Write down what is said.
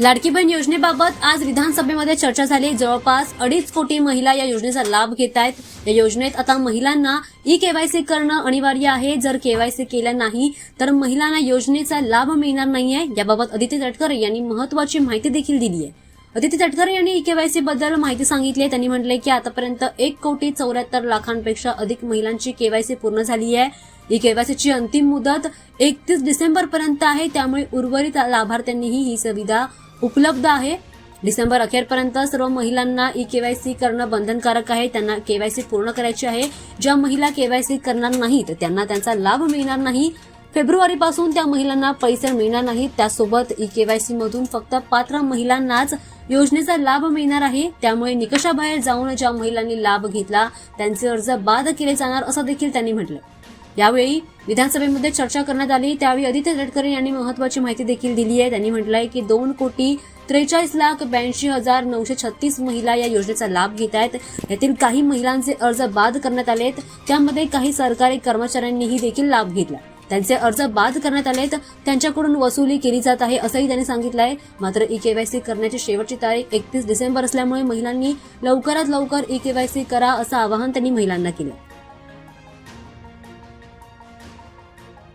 लाडकी बहीण योजनेबाबत आज विधानसभेमध्ये चर्चा झाली. जवळपास अडीच कोटी महिला या योजनेचा लाभ घेत आहेत. या योजनेत आता महिलांना ई केवायसी करणं अनिवार्य आहे. जर केवायसी केलं नाही तर महिलांना योजनेचा लाभ मिळणार नाहीये. याबाबत अदिती तटकरे यांनी महत्वाची माहिती देखील दिली आहे अदिती तटकरे यांनी ई केवायसी बद्दल माहिती सांगितली आहे. त्यांनी म्हटलंय की आतापर्यंत एक कोटी चौऱ्याहत्तर लाखांपेक्षा अधिक महिलांची केवायसी पूर्ण झाली आहे. ई केवायसीची अंतिम मुदत एकतीस डिसेंबर पर्यंत आहे. त्यामुळे उर्वरित लाभार्थ्यांनीही ही सुविधा उपलब्ध आहे. डिसेंबर अखेरपर्यंत सर्व महिलांना ई केवायसी करणं बंधनकारक आहे. त्यांना केवायसी पूर्ण करायची आहे. ज्या महिला केवायसी करणार नाहीत त्यांना त्यांचा लाभ मिळणार नाही. फेब्रुवारीपासून त्या महिलांना पैसे मिळणार नाहीत. त्यासोबत ई केवायसी मधून फक्त पात्र महिलांनाच योजनेचा लाभ मिळणार आहे. त्यामुळे निकषाबाहेर जाऊन ज्या महिलांनी लाभ घेतला त्यांचे अर्ज बाद केले जाणार असं देखील त्यांनी म्हटलं. यावेळी विधानसभेमध्ये चर्चा करण्यात आली. त्यावेळी आदित्य तटकरे यांनी महत्वाची माहिती देखील दिली आहे. त्यांनी म्हटलंय की दोन कोटी त्रेचाळीस लाख ब्याऐंशी हजार नऊशे छत्तीस महिला या योजनेचा लाभ घेत आहेत. यातील काही महिलांचे अर्ज बाद करण्यात आलेत. त्यामध्ये काही सरकारी कर्मचाऱ्यांनीही देखील लाभ घेतला. त्यांचे अर्ज बाद करण्यात आलेत. त्यांच्याकडून वसुली केली जात आहे असंही त्यांनी सांगितलंय. मात्र ई केवायसी करण्याची शेवटची तारीख एकतीस डिसेंबर असल्यामुळे महिलांनी लवकरात लवकर ई केवायसी करा असं आवाहन त्यांनी महिलांना केलं.